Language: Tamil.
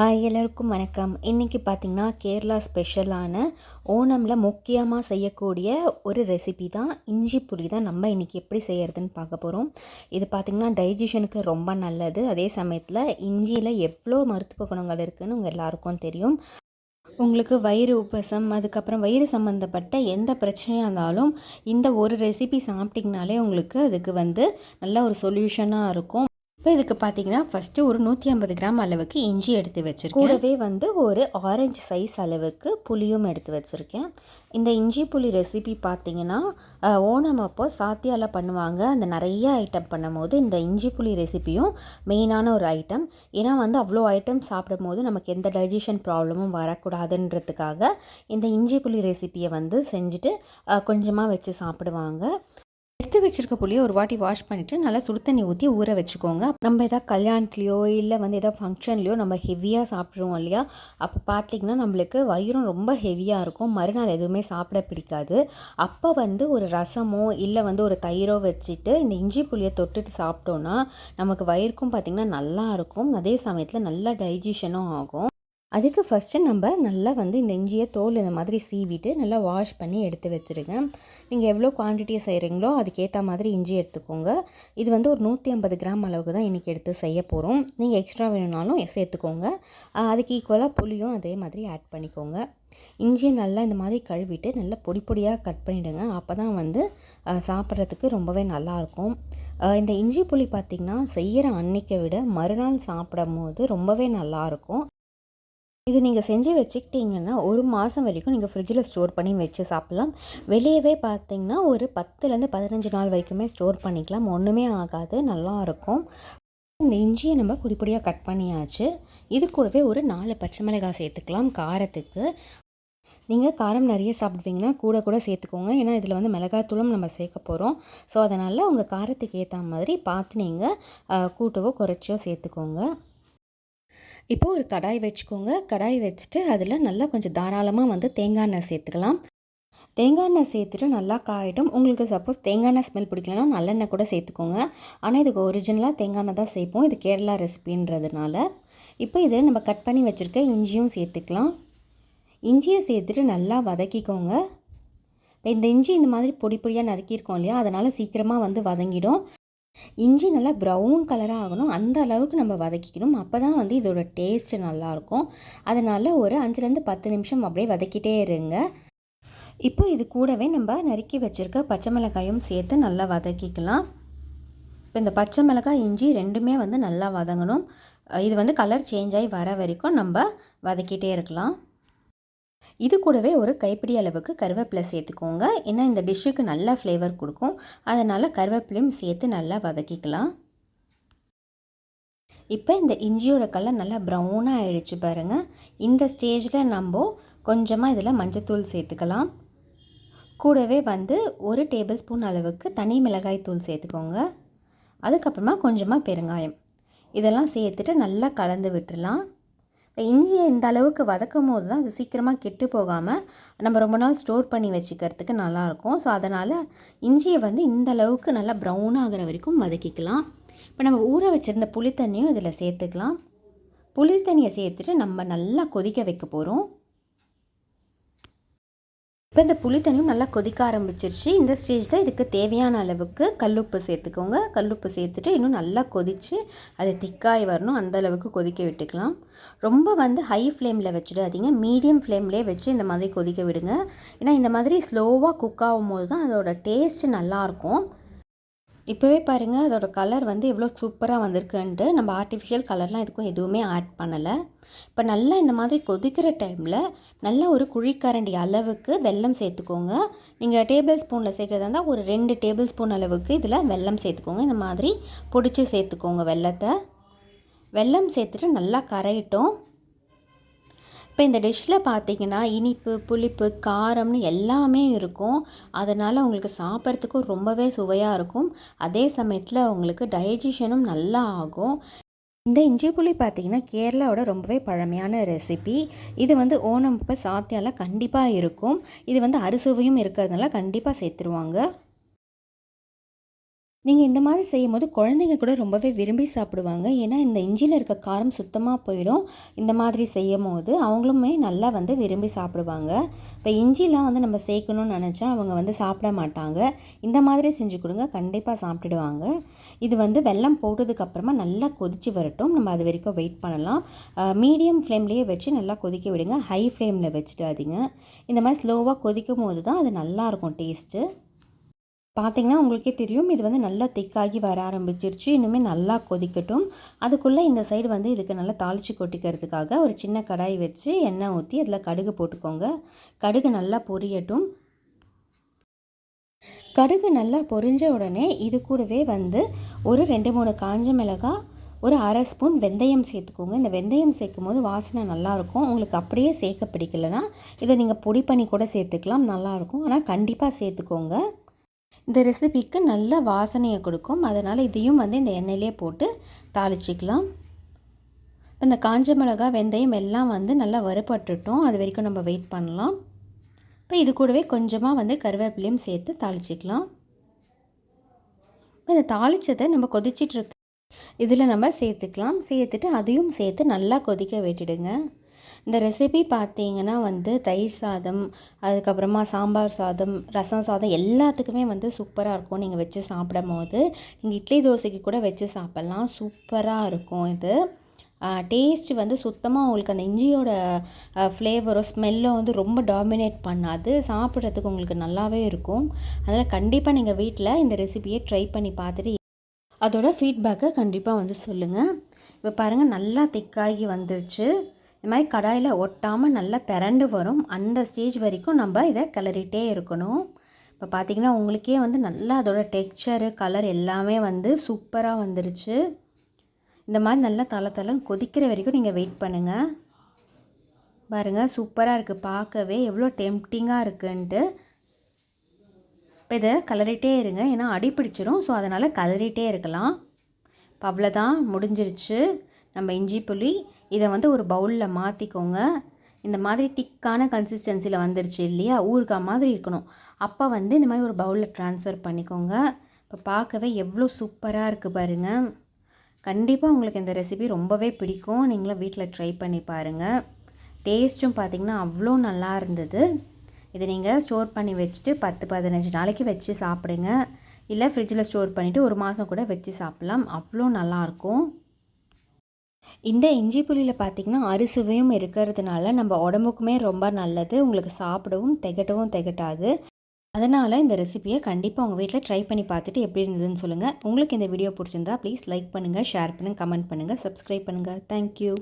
ஹாய் எல்லோருக்கும் வணக்கம். இன்றைக்கி பார்த்திங்கன்னா கேரளா ஸ்பெஷலான ஓணமில் முக்கியமாக செய்யக்கூடிய ஒரு ரெசிபி தான் இஞ்சி புளி தான் நம்ம இன்றைக்கி எப்படி செய்கிறதுன்னு பார்க்க போகிறோம் இது பார்த்திங்கன்னா டைஜஷனுக்கு ரொம்ப நல்லது. அதே சமயத்தில் இஞ்சியில் எவ்வளோ மருத்துவ குணங்கள் இருக்குதுன்னு உங்கள் எல்லாருக்கும் தெரியும். உங்களுக்கு வயிறு உப்பசம் அதுக்கப்புறம் வயிறு சம்மந்தப்பட்ட எந்த பிரச்சனையாக இருந்தாலும் இந்த ஒரு ரெசிபி சாப்பிட்டிங்கனாலே உங்களுக்கு அதுக்கு வந்து நல்ல ஒரு சொல்யூஷனாக இருக்கும். இப்போ இதுக்கு பார்த்தீங்கன்னா ஃபஸ்ட்டு ஒரு நூற்றி ஐம்பது கிராம் அளவுக்கு இஞ்சி எடுத்து வச்சுருக்கேன். கூடவே வந்து ஒரு ஆரஞ்சு சைஸ் அளவுக்கு புளியும் எடுத்து வச்சுருக்கேன். இந்த இஞ்சி புளி ரெசிபி பார்த்தீங்கன்னா ஓணம் அப்போ சாத்தியால் பண்ணுவாங்க. அந்த நிறைய ஐட்டம் பண்ணும்போது இந்த இஞ்சி புளி ரெசிபியும் மெயினான ஒரு ஐட்டம் ஏன்னா வந்து அவ்வளோ ஐட்டம் சாப்பிடும் போது நமக்கு எந்த டைஜஷன் ப்ராப்ளமும் வரக்கூடாதுன்றதுக்காக இந்த இஞ்சி புளி ரெசிப்பியை வந்து செஞ்சுட்டு கொஞ்சமாக வச்சு சாப்பிடுவாங்க. எடுத்து வச்சுருக்க புளியை ஒரு வாட்டி வாஷ் பண்ணிவிட்டு நல்லா சுடு தண்ணி ஊற்றி ஊற வச்சுக்கோங்க. நம்ம எதாவது கல்யாணத்துலையோ இல்லை வந்து எதாவது ஃபங்க்ஷன்லையோ நம்ம ஹெவியாக சாப்பிட்ருவோம் இல்லையா? அப்போ பார்த்திங்கன்னா நம்மளுக்கு வயிறும் ரொம்ப ஹெவியாக இருக்கும். மறுநாள் எதுவுமே சாப்பிட பிடிக்காது. அப்போ வந்து ஒரு ரசமோ இல்லை வந்து ஒரு தயிரோ வச்சுட்டு இந்த இஞ்சி புளியை தொட்டுட்டு சாப்பிட்டோன்னா நமக்கு வயிறுக்கும் பார்த்திங்கன்னா நல்லா இருக்கும். அதே சமயத்தில் நல்லா டைஜஷனும் ஆகும். அதுக்கு ஃபஸ்ட்டு நம்ம நல்லா வந்து இந்த இஞ்சியை தோல் இந்த மாதிரி சீவிட்டு நல்லா வாஷ் பண்ணி எடுத்து வச்சுருங்க. நீங்கள் எவ்வளோ குவான்டிட்டியை செய்கிறீங்களோ அதுக்கேற்ற மாதிரி இஞ்சி எடுத்துக்கோங்க. இது வந்து ஒரு நூற்றி ஐம்பது கிராம் அளவுக்கு தான் இன்றைக்கி எடுத்து செய்ய போகிறோம் நீங்கள் எக்ஸ்ட்ரா வேணும்னாலும் சேர்த்துக்கோங்க. அதுக்கு ஈக்குவலாக புளியும் அதே மாதிரி ஆட் பண்ணிக்கோங்க. இஞ்சியை நல்லா இந்த மாதிரி கழுவிட்டு நல்லா பொடி பொடியாக கட் பண்ணிவிடுங்க அப்போ தான் வந்து சாப்பிட்றதுக்கு ரொம்பவே நல்லாயிருக்கும் இந்த இஞ்சி புளி பார்த்திங்கன்னா செய்கிற அன்னைக்கை விட மறுநாள் சாப்பிடும் போது ரொம்பவே நல்லாயிருக்கும் இது நீங்கள் செஞ்சு வச்சுக்கிட்டிங்கன்னா ஒரு மாதம் வரைக்கும் நீங்கள் ஃப்ரிட்ஜில் ஸ்டோர் பண்ணி வச்சு சாப்பிட்லாம். வெளியவே பார்த்தீங்கன்னா ஒரு பத்துலேருந்து பதினஞ்சு நாள் வரைக்குமே ஸ்டோர் பண்ணிக்கலாம். ஒன்றுமே ஆகாது நல்லாயிருக்கும் இந்த இஞ்சியை நம்ம பொடி பொடியாக கட் பண்ணியாச்சு. இது கூடவே ஒரு நாலு பச்சை மிளகாய் சேர்த்துக்கலாம் காரத்துக்கு. நீங்கள் காரம் நிறைய சாப்பிடுவீங்கன்னா கூட கூட சேர்த்துக்கோங்க. ஏன்னா இதில் வந்து மிளகாத்தூளும் நம்ம சேர்க்க போகிறோம் ஸோ அதனால் உங்கள் காரத்துக்கு ஏற்ற மாதிரி பார்த்து நீங்கள் கூட்டவோ குறைச்சோ சேர்த்துக்கோங்க. இப்போது ஒரு கடாய் வச்சுக்கோங்க. கடாய் வச்சுட்டு அதில் நல்லா கொஞ்சம் தாராளமாக வந்து தேங்காய் எண்ணெய் சேர்த்துக்கலாம். தேங்காய் எண்ணெய் சேர்த்துட்டு நல்லா காயிட்டும். உங்களுக்கு சப்போஸ் தேங்காய் எண்ணெய் ஸ்மெல் பிடிக்கலன்னா நல்லெண்ணெய் கூட சேர்த்துக்கோங்க. ஆனால் இதுக்கு ஒரிஜினலாக தேங்காய் எண்ணெய் தான் சேர்ப்போம். இது கேரளா ரெசிபின்றதுனால இப்போ இதில் நம்ம கட் பண்ணி வச்சுருக்க இஞ்சியும் சேர்த்துக்கலாம். இஞ்சியை சேர்த்துட்டு நல்லா வதக்கிக்கோங்க. இப்போ இந்த இஞ்சி இந்த மாதிரி பொடி பொடியாக நறுக்கியிருக்கோம் இல்லையா? அதனால் சீக்கிரமாக வந்து வதங்கிடும். இஞ்சி நல்லா ப்ரௌன் கலராக ஆகணும். அந்த அளவுக்கு நம்ம வதக்கிக்கணும். அப்போ தான் வந்து இதோட டேஸ்ட்டு நல்லாயிருக்கும். அதனால் ஒரு அஞ்சுலேருந்து பத்து நிமிஷம் அப்படியே வதக்கிட்டே இருங்க. இப்போ இது கூடவே நம்ம நறுக்கி வச்சுருக்க பச்சை மிளகாயும் சேர்த்து நல்லா வதக்கிக்கலாம். இப்போ இந்த பச்சை மிளகாய் இஞ்சி ரெண்டுமே வந்து நல்லா வதங்கணும். இது வந்து கலர் சேஞ்ச் ஆகி வர வரைக்கும் நம்ம வதக்கிட்டே இருக்கலாம். இது கூடவே ஒரு கைப்பிடி அளவுக்கு கருவேப்பிலை சேர்த்துக்கோங்க. ஏன்னா இந்த டிஷ்ஷுக்கு நல்லா ஃப்ளேவர் கொடுக்கும். அதனால் கருவேப்பிலையும் சேர்த்து நல்லா வதக்கிக்கலாம். இப்போ இந்த இஞ்சியோட கலர் நல்லா ப்ரௌனாக ஆயிடுச்சு பாருங்கள் இந்த ஸ்டேஜில் நம்ம கொஞ்சமாக இதில் மஞ்சத்தூள் சேர்த்துக்கலாம். கூடவே வந்து ஒரு டேபிள் ஸ்பூன் அளவுக்கு தனி மிளகாய் தூள் சேர்த்துக்கோங்க. அதுக்கப்புறமா கொஞ்சமாக பெருங்காயம். இதெல்லாம் சேர்த்துட்டு நல்லா கலந்து விட்டுடலாம். இஞ்சியை இந்த அளவுக்கு வதக்கும் போது தான் அது சீக்கிரமாக கெட்டு போகாமல் நம்ம ரொம்ப நாள் ஸ்டோர் பண்ணி வச்சுக்கிறதுக்கு நல்லாயிருக்கும். ஸோ அதனால் இஞ்சியை வந்து இந்த அளவுக்கு நல்லா ப்ரௌன் ஆகிற வரைக்கும் வதக்கிக்கலாம். இப்போ நம்ம ஊற வச்சுருந்த புளித்தண்ணியும் இதில் சேர்த்துக்கலாம். புளித்தண்ணியை சேர்த்துட்டு நம்ம நல்லா கொதிக்க வைக்க போகிறோம். இப்போ இந்த புளி தண்ணியும் நல்லா கொதிக்க ஆரம்பிச்சிருச்சு. இந்த ஸ்டேஜில் இதுக்கு தேவையான அளவுக்கு கல்லுப்பு சேர்த்துக்கோங்க. கல்லுப்பு சேர்த்துட்டு இன்னும் நல்லா கொதித்து அது திக்காய் வரணும். அந்த அளவுக்கு கொதிக்க விட்டுக்கலாம். ரொம்ப வந்து ஹை ஃப்ளேமில் வச்சுடாதீங்க. மீடியம் ஃப்ளேம்லேயே வச்சு இந்த மாதிரி கொதிக்க விடுங்க. ஏன்னா இந்த மாதிரி ஸ்லோவாக குக் ஆகும் போது தான் அதோட டேஸ்ட்டு நல்லாயிருக்கும் இப்போவே பாருங்கள் அதோடய கலர் வந்து எவ்வளோ சூப்பராக வந்திருக்குன்ட்டு நம்ம ஆர்டிஃபிஷியல் கலர்லாம் இதுக்கும் எதுவுமே ஆட் பண்ணலை. இப்போ நல்லா இந்த மாதிரி கொதிக்கிற டைமில் நல்லா ஒரு குழிக்கரண்டி அளவுக்கு வெல்லம் சேர்த்துக்கோங்க. நீங்கள் டேபிள் ஸ்பூனில் சேர்க்கறதா இருந்தால் ஒரு ரெண்டு டேபிள் ஸ்பூன் அளவுக்கு இதில் வெல்லம் சேர்த்துக்கோங்க. இந்த மாதிரி பொடிச்சு சேர்த்துக்கோங்க வெள்ளத்தை வெல்லம் சேர்த்துட்டு நல்லா கரையிட்டோம். இப்போ இந்த டிஷ்ஷில் பார்த்தீங்கன்னா இனிப்பு புளிப்பு காரம்னு எல்லாமே இருக்கும். அதனால் உங்களுக்கு சாப்பிட்றதுக்கும் ரொம்பவே சுவையாக இருக்கும். அதே சமயத்தில் உங்களுக்கு டைஜஷனும் நல்லா ஆகும். இந்த இஞ்சி புளி பார்த்திங்கன்னா கேரளாவோட ரொம்பவே பழமையான ரெசிபி இது வந்து ஓணம் இப்போ சாத்தியால் கண்டிப்பாக இருக்கும். இது வந்து அறுசுவையும் இருக்கிறதுனால கண்டிப்பாக சேர்த்துருவாங்க. நீங்கள் இந்த மாதிரி செய்யும்போது குழந்தைங்க கூட ரொம்பவே விரும்பி சாப்பிடுவாங்க. ஏன்னா இந்த இஞ்சியில் இருக்க காரம் சுத்தமாக போயிடும். இந்த மாதிரி செய்யும் போது அவங்களுமே நல்லா வந்து விரும்பி சாப்பிடுவாங்க. இப்போ இஞ்சிலாம் வந்து நம்ம சேர்க்கணும்னு நினச்சா அவங்க வந்து சாப்பிட மாட்டாங்க. இந்த மாதிரி செஞ்சு கொடுங்க கண்டிப்பாக சாப்பிட்டுடுவாங்க இது வந்து வெல்லம் போட்டதுக்கப்புறமா நல்லா கொதித்து வரட்டும். நம்ம அது வரைக்கும் வெயிட் பண்ணலாம். மீடியம் ஃப்ளேம்லேயே வச்சு நல்லா கொதிக்க விடுங்க. ஹை ஃப்ளேமில் வச்சுடாதீங்க. இந்த மாதிரி ஸ்லோவாக கொதிக்கும் போது தான் அது நல்லாயிருக்கும் டேஸ்ட்டு பார்த்திங்கன்னா உங்களுக்கே தெரியும் இது வந்து நல்லா திக்காகி வர ஆரம்பிச்சிருச்சு. இன்னுமே நல்லா கொதிக்கட்டும். அதுக்குள்ளே இந்த சைடு வந்து இதுக்கு நல்லா தாளித்து கொட்டிக்கிறதுக்காக ஒரு சின்ன கடாய் வச்சு எண்ணெய் ஊற்றி அதில் கடுகு போட்டுக்கோங்க. கடுகு நல்லா பொரியட்டும். கடுகு நல்லா பொரிஞ்ச உடனே இது கூடவே வந்து ஒரு ரெண்டு மூணு காஞ்ச மிளகாய் ஒரு அரை ஸ்பூன் வெந்தயம் சேர்த்துக்கோங்க. இந்த வெந்தயம் சேர்க்கும் போது வாசனை நல்லாயிருக்கும் உங்களுக்கு அப்படியே சேர்க்க பிடிக்கலனா இதை நீங்கள் பொடி பண்ணி கூட சேர்த்துக்கலாம். நல்லாயிருக்கும் ஆனால் கண்டிப்பாக சேர்த்துக்கோங்க. இந்த ரெசிபிக்கு நல்ல வாசனையை கொடுக்கும். அதனால் இதையும் வந்து இந்த எண்ணெயிலே போட்டு தாளிச்சிக்கலாம். இந்த காஞ்ச மிளகா வெந்தயம் எல்லாம் வந்து நல்லா வறுபட்டுட்டோம். அது வரைக்கும் நம்ம வெயிட் பண்ணலாம். இப்போ இது கூடவே கொஞ்சமாக வந்து கருவேப்பிலையும் சேர்த்து தாளிச்சிக்கலாம். இப்போ இந்த தாளித்ததை நம்ம கொதிச்சிட்ருக்கு இதில் நம்ம சேர்த்துக்கலாம். சேர்த்துட்டு அதையும் சேர்த்து நல்லா கொதிக்க விட்டுடுங்க. இந்த ரெசிபி பார்த்தீங்கன்னா வந்து தயிர் சாதம் அதுக்கப்புறமா சாம்பார் சாதம் ரசம் சாதம் எல்லாத்துக்குமே வந்து சூப்பராக இருக்கும். நீங்கள் வச்சு சாப்பிடும் போது நீங்கள் இட்லி தோசைக்கு கூட வச்சு சாப்பிட்லாம். சூப்பராக இருக்கும் இது. டேஸ்ட் வந்து சுத்தமாக உங்களுக்கு அந்த இஞ்சியோட ஃப்ளேவரோ ஸ்மெல்லோ வந்து ரொம்ப டாமினேட் பண்ணாது. சாப்பிட்றதுக்கு உங்களுக்கு நல்லாவே இருக்கும். அதனால் கண்டிப்பாக நீங்கள் வீட்டில் இந்த ரெசிபியை ட்ரை பண்ணி பார்த்துட்டு அதோட ஃபீட்பேக்கை கண்டிப்பாக வந்து சொல்லுங்கள் இப்போ பாருங்கள் நல்லா திக்காகி வந்துருச்சு. இந்த மாதிரி கடாயில் ஒட்டாமல் நல்லா திரண்டு வரும். அந்த ஸ்டேஜ் வரைக்கும் நம்ம இதை கிளறிட்டே இருக்கணும். இப்போ பார்த்திங்கன்னா உங்களுக்கே வந்து நல்லா அதோட டெக்ஸ்சரு கலர் எல்லாமே வந்து சூப்பராக வந்துருச்சு. இந்த மாதிரி நல்லா தலை தலைன்னு கொதிக்கிற வரைக்கும் நீங்கள் வெயிட் பண்ணுங்கள் பாருங்கள் சூப்பராக இருக்குது பார்க்கவே எவ்வளோ டெம்டிங்காக இருக்குன்ட்டு. இப்போ இதை கலரிட்டே இருங்க. ஏன்னா அடிப்பிடிச்சிரும் ஸோ அதனால் கலரிட்டே இருக்கலாம். இப்போ அவ்வளோதான் முடிஞ்சிருச்சு. நம்ம இஞ்சி புளி இதை வந்து ஒரு பவுலில் மாற்றிக்கோங்க இந்த மாதிரி திக்கான கன்சிஸ்டன்சியில் வந்துருச்சு இல்லையா? ஊறுகாய் மாதிரி இருக்கணும். அப்போ வந்து இந்த மாதிரி ஒரு பவுலில் ட்ரான்ஸ்ஃபர் பண்ணிக்கோங்க. இப்போ பார்க்கவே எவ்வளோ சூப்பராக இருக்குது பாருங்கள் கண்டிப்பாக உங்களுக்கு இந்த ரெசிபி ரொம்பவே பிடிக்கும். நீங்களும் வீட்டில் ட்ரை பண்ணி பாருங்கள் டேஸ்ட்டும் பார்த்திங்கன்னா அவ்வளோ நல்லா இருந்தது. இதை நீங்கள் ஸ்டோர் பண்ணி வச்சுட்டு பத்து பதினஞ்சு நாளைக்கு வச்சு சாப்பிடுங்க. இல்லை ஃப்ரிட்ஜில் ஸ்டோர் பண்ணிவிட்டு ஒரு மாதம் கூட வச்சு சாப்பிட்லாம். அவ்வளோ நல்லாயிருக்கும் இந்த இஞ்சி புளியில் பார்த்திங்கன்னா அறுசுவையும் இருக்கிறதுனால நம்ம உடம்புக்குமே ரொம்ப நல்லது. உங்களுக்கு சாப்பிடவும் திகட்டவும் திகட்டாது. அதனால் இந்த ரெசிபியை கண்டிப்பாக உங்கள் வீட்டில் ட்ரை பண்ணி பார்த்துட்டு எப்படி இருந்ததுன்னு சொல்லுங்கள் உங்களுக்கு இந்த வீடியோ பிடிச்சிருந்தா ப்ளீஸ் லைக் பண்ணுங்கள் ஷேர் பண்ணுங்கள் கமெண்ட் பண்ணுங்கள் சப்ஸ்கிரைப் பண்ணுங்கள் தேங்க்யூ